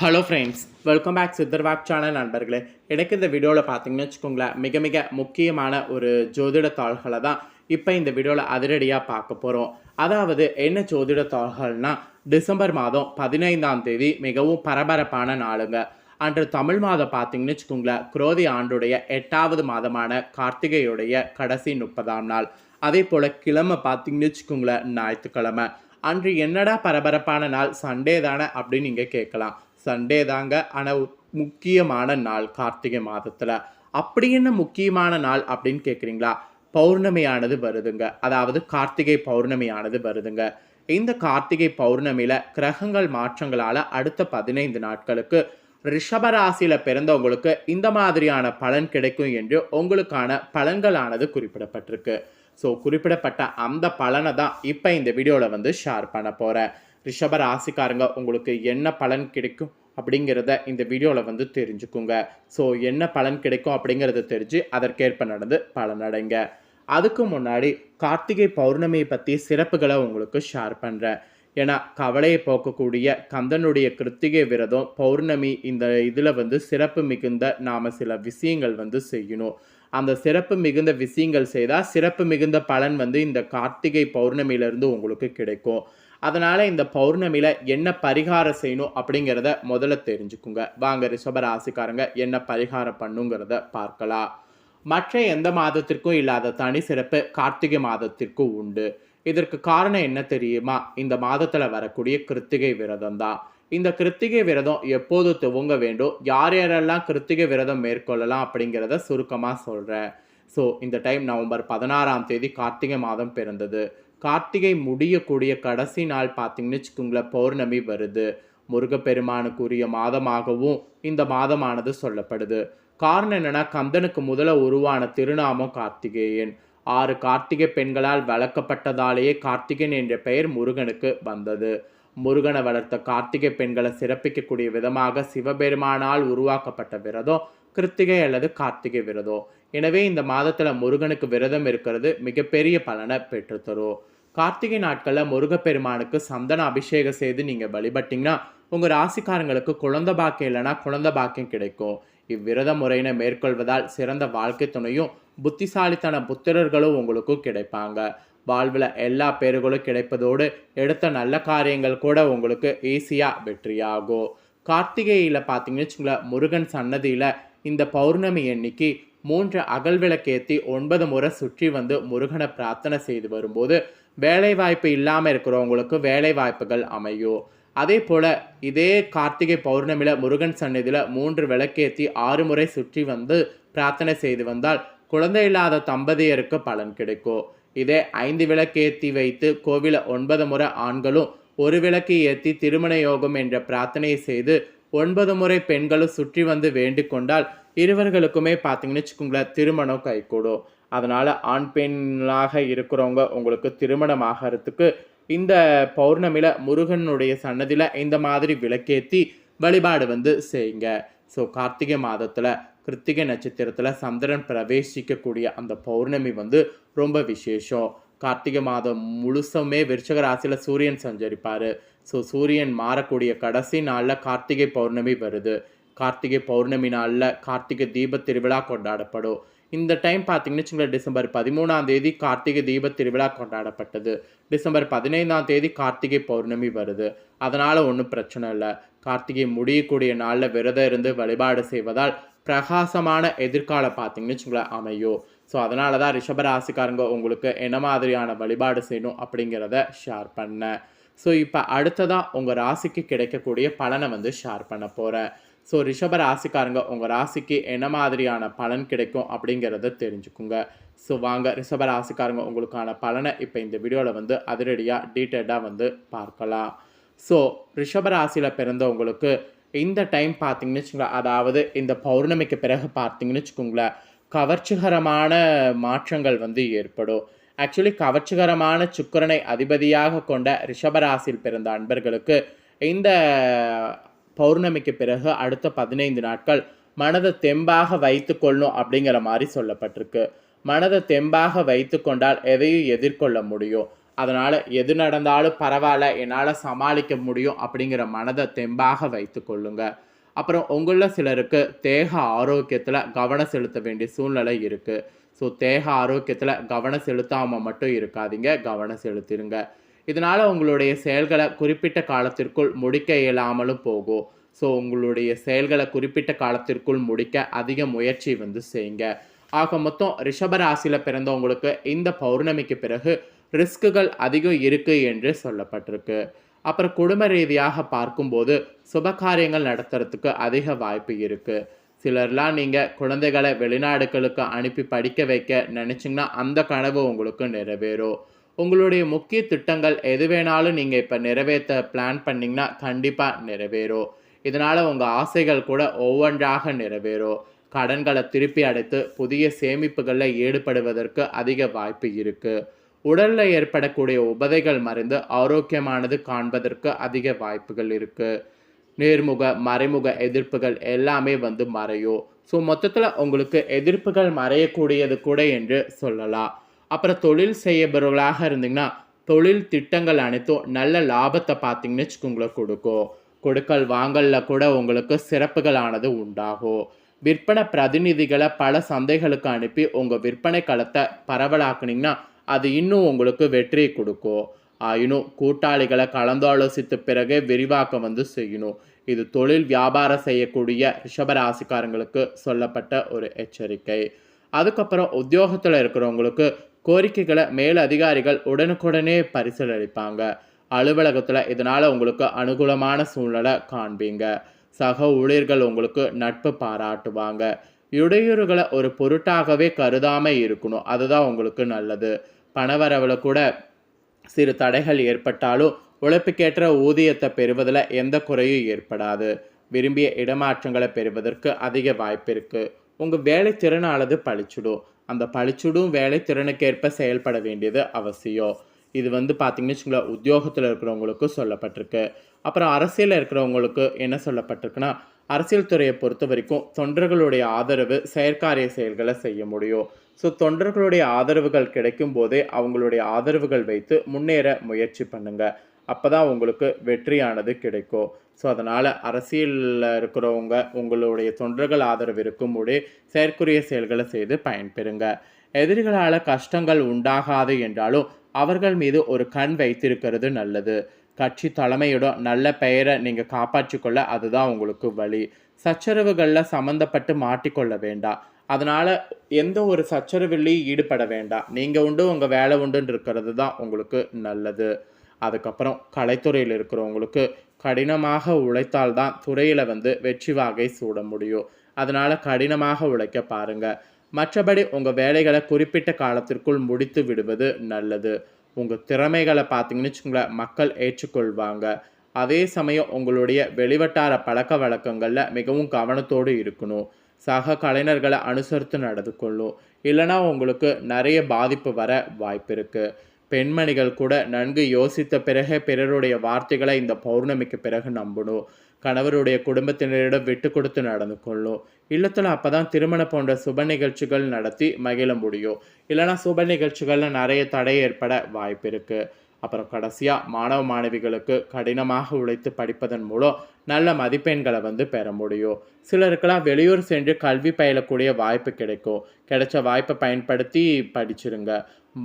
Hello friends welcome back சித்தர்வாக் channel நண்பர்களே. எனக்கு இந்த வீடியோவில் பார்த்தீங்கன்னு வச்சுக்கோங்களேன் மிக மிக முக்கியமான ஒரு ஜோதிட தாள்களை தான் இப்போ இந்த வீடியோவில் அதிரடியாக பார்க்க போகிறோம் அதாவது என்ன ஜோதிட தாள்கள்னால் டிசம்பர் மாதம் பதினைந்தாம் தேதி மிகவும் பரபரப்பான நாளுங்க. அன்று தமிழ் மாதம் பார்த்தீங்கன்னு வச்சுக்கோங்களேன் குரோதி ஆண்டுடைய எட்டாவது மாதமான கார்த்திகையுடைய கடைசி முப்பதாம் நாள். அதே போல் கிழமை பார்த்தீங்கன்னு வச்சுக்கோங்களேன் ஞாயிற்றுக்கிழமை. அன்று என்னடா பரபரப்பான நாள் சண்டே தானே அப்படின்னு நீங்கள் கேட்கலாம். சண்டே தாங்க. ஆனால் முக்கியமான நாள் கார்த்திகை மாதத்தில். அப்படி என்ன முக்கியமான நாள் அப்படின்னு கேட்குறீங்களா பௌர்ணமியானது வருதுங்க. அதாவது கார்த்திகை பௌர்ணமியானது வருதுங்க. இந்த கார்த்திகை பௌர்ணமியில் கிரகங்கள் மாற்றங்களால் அடுத்த பதினைந்து நாட்களுக்கு ரிஷபராசியில் பிறந்தவங்களுக்கு இந்த மாதிரியான பலன் கிடைக்கும் என்று உங்களுக்கான பலன்களானது குறிப்பிடப்பட்டிருக்கு. ஸோ குறிப்பிடப்பட்ட அந்த பலனை தான் இப்போ இந்த வீடியோவில் வந்து ஷேர் பண்ண போகிறேன் ரிஷப ராசிக்காரங்க உங்களுக்கு என்ன பலன் கிடைக்கும் அப்படிங்கிறத இந்த வீடியோவில் வந்து தெரிஞ்சுக்குங்க. ஸோ என்ன பலன் கிடைக்கும் அப்படிங்கிறத தெரிஞ்சு அதற்கேற்ப நடந்து பலனடைங்க அதுக்கு முன்னாடி கார்த்திகை பௌர்ணமியை பற்றி சிறப்புகளை உங்களுக்கு ஷேர் பண்ணுறேன் ஏன்னா கவலையை போக்கக்கூடிய கந்தனுடைய கிருத்திகை விரதம் பௌர்ணமி இந்த இதில் வந்து சிறப்பு மிகுந்த நாம் சில விஷயங்கள் வந்து செய்யணும். அந்த சிறப்பு மிகுந்த விஷயங்கள் செய்தால் சிறப்பு மிகுந்த பலன் வந்து இந்த கார்த்திகை பௌர்ணமியிலேருந்து உங்களுக்கு கிடைக்கும். அதனால் இந்த பௌர்ணமியில் என்ன பரிகாரம் செய்யணும் அப்படிங்கிறத முதல்ல தெரிஞ்சுக்குங்க. வாங்க ரிஷப ராசிக்காரங்க என்ன பரிகாரம் பண்ணுங்கிறத பார்க்கலாம். மற்ற எந்த மாதத்திற்கும் இல்லாத தனி சிறப்பு கார்த்திகை மாதத்திற்கும் உண்டு. இதற்கு காரணம் என்ன தெரியுமா? இந்த மாதத்தில் வரக்கூடிய கிருத்திகை விரதம் தான். இந்த கிருத்திகை விரதம் எப்போது துவங்க வேண்டும்? யார் யாரெல்லாம் கிருத்திகை விரதம் மேற்கொள்ளலாம் அப்படிங்கிறத சுருக்கமாக சொல்கிறேன் ஸோ இந்த டைம் நவம்பர் பதினாறாம் தேதி கார்த்திகை மாதம் பிறந்தது. கார்த்திகை முடியக்கூடிய கடைசி நாள் பார்த்தீங்கன்னு வச்சுக்கோங்களேன் பௌர்ணமி வருது. முருகப்பெருமானுக்குரிய மாதமாகவும் இந்த மாதமானது சொல்லப்படுது. காரணம் என்னென்னா கந்தனுக்கு முதல்ல உருவான திருநாமம் கார்த்திகேயன். ஆறு கார்த்திகை பெண்களால் வளர்க்கப்பட்டதாலேயே கார்த்திகன் என்ற பெயர் முருகனுக்கு வந்தது. முருகனை வளர்த்த கார்த்திகை பெண்களை சிறப்பிக்கக்கூடிய விதமாக சிவபெருமானால் உருவாக்கப்பட்ட விரதம் கிருத்திகை அல்லது கார்த்திகை விரதம். எனவே இந்த மாதத்தில் முருகனுக்கு விரதம் இருக்கிறது மிகப்பெரிய பலனை பெற்றுத்தரும். கார்த்திகை நாட்களில் முருகப்பெருமானுக்கு சந்தன அபிஷேகம் செய்து நீங்கள் வழிபட்டீங்கன்னா உங்கள் ராசிக்காரங்களுக்கு குழந்த பாக்கியம் இல்லைன்னா குழந்த பாக்கியம் கிடைக்கும். இவ்விரத முறையினை மேற்கொள்வதால் சிறந்த வாழ்க்கை துணையும் புத்திசாலித்தன புத்திரர்களும் உங்களுக்கும் கிடைப்பாங்க. வாழ்வில் எல்லா பேர்களும் கிடைப்பதோடு எடுத்த நல்ல காரியங்கள் கூட உங்களுக்கு ஈஸியாக வெற்றியாகும். கார்த்திகையில் பார்த்தீங்கன்னு வச்சுங்களேன் முருகன் சன்னதியில் இந்த பௌர்ணமி எண்ணிக்கை மூன்று அகல் விளக்கேற்றி ஒன்பது முறை சுற்றி வந்து முருகனை பிரார்த்தனை செய்து வரும்போது வேலை வாய்ப்பு இல்லாமல் இருக்கிறவங்களுக்கு வேலை வாய்ப்புகள் அமையும். அதே போல் இதே கார்த்திகை பௌர்ணமியில் முருகன் சன்னதியில் மூன்று விளக்கேற்றி ஆறு முறை சுற்றி வந்து பிரார்த்தனை செய்து வந்தால் குழந்தை இல்லாத தம்பதியருக்கு பலன் கிடைக்கும். இதே ஐந்து விளக்கேற்றி வைத்து கோவில ஒன்பது முறை ஆண்களும் ஒரு விளக்கு ஏற்றி திருமண யோகம் என்ற பிரார்த்தனையை செய்து ஒன்பது முறை பெண்களும் சுற்றி வந்து வேண்டிக் கொண்டால் இருவர்களுக்குமே பார்த்தீங்கன்னு வச்சுக்கோங்களேன் திருமணம் கைகூடும். அதனால் ஆண் பெண்ணாக இருக்கிறவங்க உங்களுக்கு திருமணம் ஆகிறதுக்கு இந்த பௌர்ணமியில் முருகனுடைய சன்னதியில் இந்த மாதிரி விளக்கேற்றி வழிபாடு வந்து செய்யுங்க. ஸோ கார்த்திகை மாதத்தில் கிருத்திகை நட்சத்திரத்தில் சந்திரன் பிரவேசிக்கக்கூடிய அந்த பௌர்ணமி வந்து ரொம்ப விசேஷம். கார்த்திகை மாதம் முழுசுமே விருச்சக ராசியில் சூரியன் சஞ்சரிப்பார். ஸோ சூரியன் மாறக்கூடிய கடைசி நாளில் கார்த்திகை பௌர்ணமி வருது. கார்த்திகை பௌர்ணமி நாளில் கார்த்திகை தீப திருவிழா கொண்டாடப்படும். இந்த டைம் பார்த்தீங்கன்னு வச்சுங்களேன் டிசம்பர் பதிமூணாம் தேதி கார்த்திகை தீப திருவிழா கொண்டாடப்பட்டது. டிசம்பர் பதினைந்தாம் தேதி கார்த்திகை பௌர்ணமி வருது. அதனால் ஒன்றும் பிரச்சனை இல்லை. கார்த்திகை முடியக்கூடிய நாளில் விரதம் இருந்து வழிபாடு செய்வதால் பிரகாசமான எதிர்காலம் பார்த்தீங்கன்னு வச்சுங்களேன் அமையும். ஸோ அதனால தான் ரிஷபராசிக்காரங்க உங்களுக்கு என்ன மாதிரியான வழிபாடு செய்யணும் அப்படிங்கிறத ஷேர் பண்ணேன். ஸோ இப்போ அடுத்ததாக உங்கள் ராசிக்கு கிடைக்கக்கூடிய பலனை வந்து ஷேர் பண்ண போகிறேன் ஸோ ரிஷப ராசிக்காரங்க உங்கள் ராசிக்கு என்ன மாதிரியான பலன் கிடைக்கும் அப்படிங்கிறத தெரிஞ்சுக்குங்க. ஸோ வாங்க ரிஷப ராசிக்காரங்க உங்களுக்கான பலனை இப்போ இந்த வீடியோவில் வந்து அதிரடியாக டீட்டெயிலாக வந்து பார்க்கலாம். ஸோ ரிஷப ராசியில் பிறந்தவங்களுக்கு இந்த டைம் பார்த்தீங்கன்னு வச்சுக்கோங்களேன் அதாவது இந்த பௌர்ணமிக்கு பிறகு பார்த்தீங்கன்னு வச்சுக்கோங்களேன் கவர்ச்சிகரமான மாற்றங்கள் வந்து ஏற்படும். ஆக்சுவலி கவர்ச்சிகரமான சுக்கரனை அதிபதியாக கொண்ட ரிஷபராசியில் பிறந்த அன்பர்களுக்கு இந்த பௌர்ணமிக்கு பிறகு அடுத்த பதினைந்து நாட்கள் மனதை தெம்பாக வைத்து கொள்ளணும் அப்படிங்கிற மாதிரி சொல்லப்பட்டிருக்கு. மனதை தெம்பாக வைத்து கொண்டால் எதையும் எதிர்கொள்ள முடியும். அதனால் எது நடந்தாலும் பரவாயில்ல என்னால் சமாளிக்க முடியும் அப்படிங்கிற மனதை தெம்பாக வைத்து கொள்ளுங்க. அப்புறம் உங்களில் சிலருக்கு தேக ஆரோக்கியத்தில் கவனம் செலுத்த வேண்டிய சூழ்நிலை இருக்குது ஸோ தேக ஆரோக்கியத்தில் கவனம் செலுத்தாமல் மட்டும் இருக்காதீங்க. கவனம் செலுத்திடுங்க இதனால் உங்களுடைய செயல்களை குறிப்பிட்ட காலத்திற்குள் முடிக்க இயலாமலும் போகும் ஸோ உங்களுடைய செயல்களை குறிப்பிட்ட காலத்திற்குள் முடிக்க அதிக முயற்சி வந்து செய்யுங்க. ஆக மொத்தம் ரிஷபராசியில் பிறந்தவங்களுக்கு இந்த பௌர்ணமிக்கு பிறகு ரிஸ்க்குகள் அதிகம் இருக்குது என்று சொல்லப்பட்டிருக்கு. அப்புறம் குடும்ப ரீதியாக பார்க்கும்போது சுபகாரியங்கள் நடத்துறதுக்கு அதிக வாய்ப்பு இருக்குது சிலர்லாம் நீங்கள் குழந்தைகளை வெளிநாடுகளுக்கு அனுப்பி படிக்க வைக்க நினச்சிங்கன்னா அந்த கனவு உங்களுக்கு நிறைவேறும். உங்களுடைய முக்கிய திட்டங்கள் எது வேணாலும் நீங்கள் இப்போ நிறைவேற்ற பிளான் பண்ணிங்கன்னா கண்டிப்பாக நிறைவேறும். இதனால் உங்கள் ஆசைகள் கூட ஒவ்வொன்றாக நிறைவேறும். கடன்களை திருப்பி அடைத்து புதிய சேமிப்புகளில் ஈடுபடுவதற்கு அதிக வாய்ப்பு இருக்குது உடலில் ஏற்படக்கூடிய உபதைகள் மறைந்து ஆரோக்கியமானது காண்பதற்கு அதிக வாய்ப்புகள் இருக்குது நேர்முக மறைமுக எதிர்ப்புகள் எல்லாமே வந்து மறையும். ஸோ மொத்தத்தில் உங்களுக்கு எதிர்ப்புகள் மறையக்கூடியது கூட என்று சொல்லலாம். அப்புறம் தொழில் செய்யபவர்களாக இருந்தீங்கன்னா தொழில் திட்டங்கள் அனைத்தும் நல்ல லாபத்தை பார்த்தீங்கன்னு வச்சுக்கோங்களேன் கொடுக்கும். கொடுக்கல் வாங்கல்ல கூட உங்களுக்கு சிறப்புகளானது உண்டாகும். விற்பனை பிரதிநிதிகளை பல சந்தைகளுக்கு அனுப்பி உங்கள் விற்பனை களத்தை பரவலாக்குனீங்கன்னா அது இன்னும் உங்களுக்கு வெற்றியை கொடுக்கும். ஆயினும் கூட்டாளிகளை கலந்தாலோசித்த பிறகே விரிவாக்கம் வந்து செய்யணும். இது தொழில் வியாபாரம் செய்யக்கூடிய ரிஷபராசிக்காரங்களுக்கு சொல்லப்பட்ட ஒரு எச்சரிக்கை. அதுக்கப்புறம் உத்தியோகத்தில் இருக்கிறவங்களுக்கு கோரிக்கைகளை மேல் அதிகாரிகள் உடனுக்குடனே பரிசீலளிப்பாங்க அலுவலகத்தில் இதனால் உங்களுக்கு அனுகூலமான சூழ்நிலை காண்பீங்க. சக ஊழியர்கள் உங்களுக்கு நட்பு பாராட்டுவாங்க. இடையூறுகளை ஒரு பொருட்டாகவே கருதாமல் இருக்கணும். அதுதான் உங்களுக்கு நல்லது. பணவரவில் கூட சிறு தடைகள் ஏற்பட்டாலும் உழைப்புக்கேற்ற ஊதியத்தை பெறுவதில் எந்த குறையும் ஏற்படாது. விரும்பிய இடமாற்றங்களை பெறுவதற்கு அதிக வாய்ப்பு இருக்குது உங்கள் வேலை திறனானது பழிச்சுடும் அந்த பழிச்சுடும் வேலை திறனுக்கேற்ப செயல்பட வேண்டியது அவசியம். இது வந்து பார்த்திங்கன்னு வச்சுங்களேன் உத்தியோகத்தில் இருக்கிறவங்களுக்கு சொல்லப்பட்டிருக்கு. அப்புறம் அரசியலில் இருக்கிறவங்களுக்கு என்ன சொல்லப்பட்டிருக்குன்னா அரசியல் துறையை பொறுத்த வரைக்கும் தொண்டர்களுடைய ஆதரவு செயற்காரிய செயல்களை செய்ய முடியும். ஸோ தொண்டர்களுடைய ஆதரவுகள் கிடைக்கும் போதே அவங்களுடைய ஆதரவுகள் வைத்து முன்னேற முயற்சி பண்ணுங்க. அப்போ தான் உங்களுக்கு வெற்றியானது கிடைக்கும். ஸோ அதனால் அரசியலில் இருக்கிறவங்க உங்களுடைய தொண்டர்கள் ஆதரவு இருக்கும்போதே செயற்குரிய செயல்களை செய்து பயன்பெறுங்க. எதிரிகளால் கஷ்டங்கள் உண்டாகாது என்றாலும் அவர்கள் மீது ஒரு கண் வைத்திருக்கிறது நல்லது. கட்சி தலைமையோட நல்ல பெயரை நீங்கள் காப்பாற்றிக்கொள்ள அதுதான் உங்களுக்கு வழி. சச்சரவுகளில் சம்மந்தப்பட்டு மாட்டிக்கொள்ள வேண்டாம். அதனால் எந்த ஒரு சச்சரவிலையும் ஈடுபட வேண்டாம். நீங்கள் உண்டு உங்கள் வேலை உண்டுன்னு இருக்கிறது தான் உங்களுக்கு நல்லது. அதுக்கப்புறம் கலைத்துறையில் இருக்கிறவங்களுக்கு கடினமாக உழைத்தால்தான் துறையில் வந்து வெற்றி வாகை சூட முடியும். அதனால் கடினமாக உழைக்க பாருங்கள் மற்றபடி உங்கள் வேலைகளை குறிப்பிட்ட காலத்திற்குள் முடித்து விடுவது நல்லது. உங்கள் திறமைகளை பார்த்தீங்கன்னு வச்சுக்கோங்களேன் மக்கள் ஏற்றுக்கொள்வாங்க. அதே சமயம் உங்களுடைய வெளிவட்டார பழக்க வழக்கங்களில் மிகவும் கவனத்தோடு இருக்கணும். சக கலைஞர்களை அனுசரித்து நடந்து கொள்ளும் இல்லைனா உங்களுக்கு நிறைய பாதிப்பு வர வாய்ப்பு இருக்குது பெண்மணிகள் கூட நன்கு யோசித்த பிறகு பிறருடைய வார்த்தைகளை இந்த பௌர்ணமிக்கு பிறகு நம்பணும் கணவருடைய குடும்பத்தினரிடம் விட்டு கொடுத்து நடந்து கொள்ளும் இல்லத்தில் அப்போ தான் திருமணம் போன்ற சுப நிகழ்ச்சிகள் நடத்தி மகிழ முடியும் இல்லைனா சுப நிகழ்ச்சிகளில் நிறைய தடை ஏற்பட வாய்ப்பு இருக்குது அப்புறம் கடைசியாக மாணவ மாணவிகளுக்கு கடினமாக உழைத்து படிப்பதன் மூலம் நல்ல மதிப்பெண்களை வந்து பெற முடியும். சிலருக்கெல்லாம் வெளியூர் சென்று கல்வி பயிலக்கூடிய வாய்ப்பு கிடைக்கும். கிடைச்ச வாய்ப்பை பயன்படுத்தி படிச்சிருங்க.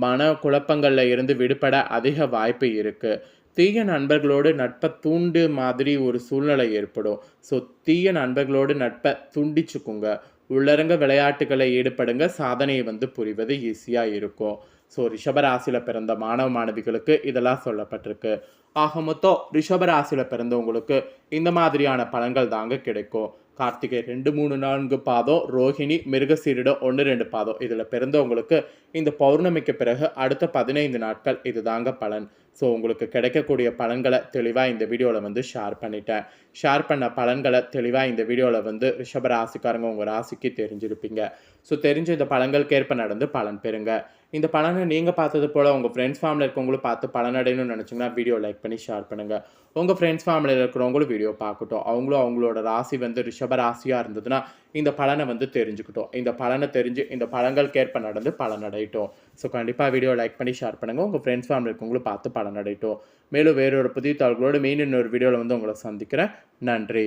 மன குழப்பங்களில் இருந்து விடுபட அதிக வாய்ப்பு இருக்குது தீய நண்பர்களோடு நட்பை தூண்டு மாதிரி ஒரு சூழ்நிலை ஏற்படும். ஸோ தீய நண்பர்களோடு நட்பை துண்டிச்சுக்குங்க. உள்ளரங்க விளையாட்டுகளை ஈடுபடுங்க. சாதனையை வந்து புரிவது ஈஸியாக இருக்கும். ஸோ ரிஷபராசியில் பிறந்த மாணவ மாணவிகளுக்கு இதெல்லாம் சொல்லப்பட்டிருக்கு. ஆக மொத்தம் ரிஷபராசியில் பிறந்தவங்களுக்கு இந்த மாதிரியான பலன்கள் தாங்க கிடைக்கும். கார்த்திகை ரெண்டு மூணு நான்கு பாதம் ரோஹிணி மிருகசீரிடம் ஒன்று ரெண்டு பாதம். இதில் பிறந்தவங்களுக்கு இந்த பௌர்ணமிக்கு பிறகு அடுத்த பதினைந்து நாட்கள் இது தாங்க பலன். ஸோ உங்களுக்கு கிடைக்கக்கூடிய பலன்களை தெளிவாக இந்த வீடியோவில் வந்து ஷேர் பண்ணிட்டேன். ஷேர் பண்ண பலன்களை தெளிவாக இந்த வீடியோவில் வந்து ரிஷப ராசிக்காரங்க உங்கள் ராசிக்கு தெரிஞ்சிருப்பீங்க. ஸோ தெரிஞ்ச இந்த பலன்களுக்கேற்ப நடந்து பலன் பெறுங்க. இந்த பலனை நீங்கள் பார்த்தது போல் உங்கள் ஃப்ரெண்ட்ஸ் ஃபேமிலியில் இருக்கவங்களும் பார்த்து பலனடையணும்னு நினச்சிங்கன்னா வீடியோ லைக் பண்ணி ஷேர் பண்ணுங்கள் உங்கள் ஃப்ரெண்ட்ஸ் ஃபேமிலியில் இருக்கிறவங்களும் வீடியோ பார்க்கட்டும். அவங்களும் அவங்களோட ராசி வந்து ரிஷப ராசியாக இருந்ததுன்னா இந்த பலனை வந்து தெரிஞ்சுக்கிட்டோம். இந்த பலனை தெரிஞ்சு இந்த பலன்களுக்கேற்ப நடந்து பலனடையட்டும். ஸோ கண்டிப்பாக வீடியோ லைக் பண்ணி ஷேர் பண்ணுங்கள் உங்கள் ஃப்ரெண்ட்ஸ் ஃபேமிலி இருக்கவங்களும் பார்த்து பலனடையட்டும். மேலும் வேறொரு புதிய தாள்களோடு மீன் இன்னொரு வீடியோவில் வந்து உங்களை சந்திக்கிறேன். நன்றி.